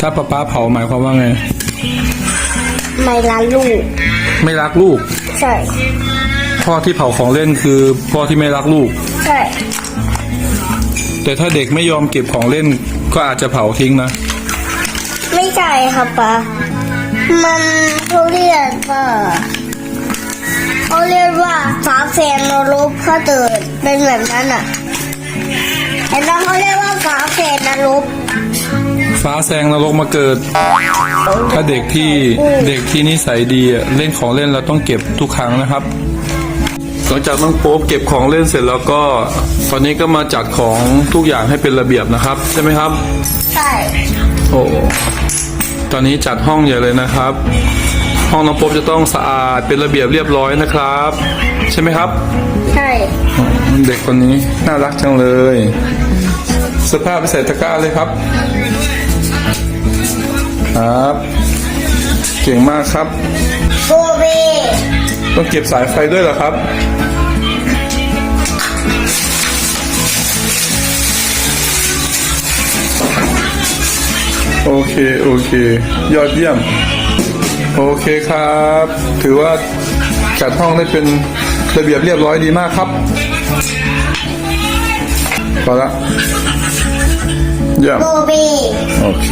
ถ้าป๊าป๊าเผาหมายความว่าไง ไม่รักลูก ไม่รักลูก ใช่ พ่อที่เผาของเล่นคือพ่อที่ไม่รักลูก ใช่ แต่ถ้าเด็กไม่ยอมเก็บของเล่นก็อาจจะเผาทิ้งนะ ไม่ใช่ครับป้ามันเขาเรียกว่าเขาเรียกว่าฝาแฝงนรกถ้าเกิดเป็นแบบนั้นอะเห็นไหมเขาเรียกว่าฝาแฝงนรก ฟ้าแซงนรกมาเกิด ถ้าเด็กที่เด็กที่นิสัยดีอะเล่นของเล่นเราต้องเก็บทุกครั้งนะครับหลังจากน้องโป๊ปเก็บของเล่นเสร็จแล้วก็ตอนนี้ก็มาจัดของทุกอย่างให้เป็นระเบียบนะครับ ใช่ไหมครับ ใช่ โอ้ตอนนี้จัดห้องใหญ่เลยนะครับ ห้องน้องโป๊ปจะต้องสะอาดเป็นระเบียบเรียบร้อยนะครับ ใช่ไหมครับ ใช่ เด็กคนนี้น่ารักจังเลยเสื้อผ้าไปใส่ตะกร้าเลยครับ ครับ เก่งมากครับโกเบต้องเก็บสายไฟด้วยเหรอครับ โอเค โอเค ยอดเยี่ยม โอเคครับ ถือว่าจัดห้องได้เป็นระเบียบเรียบร้อยดีมากครับพอละเยี่ยมโกเบโอเค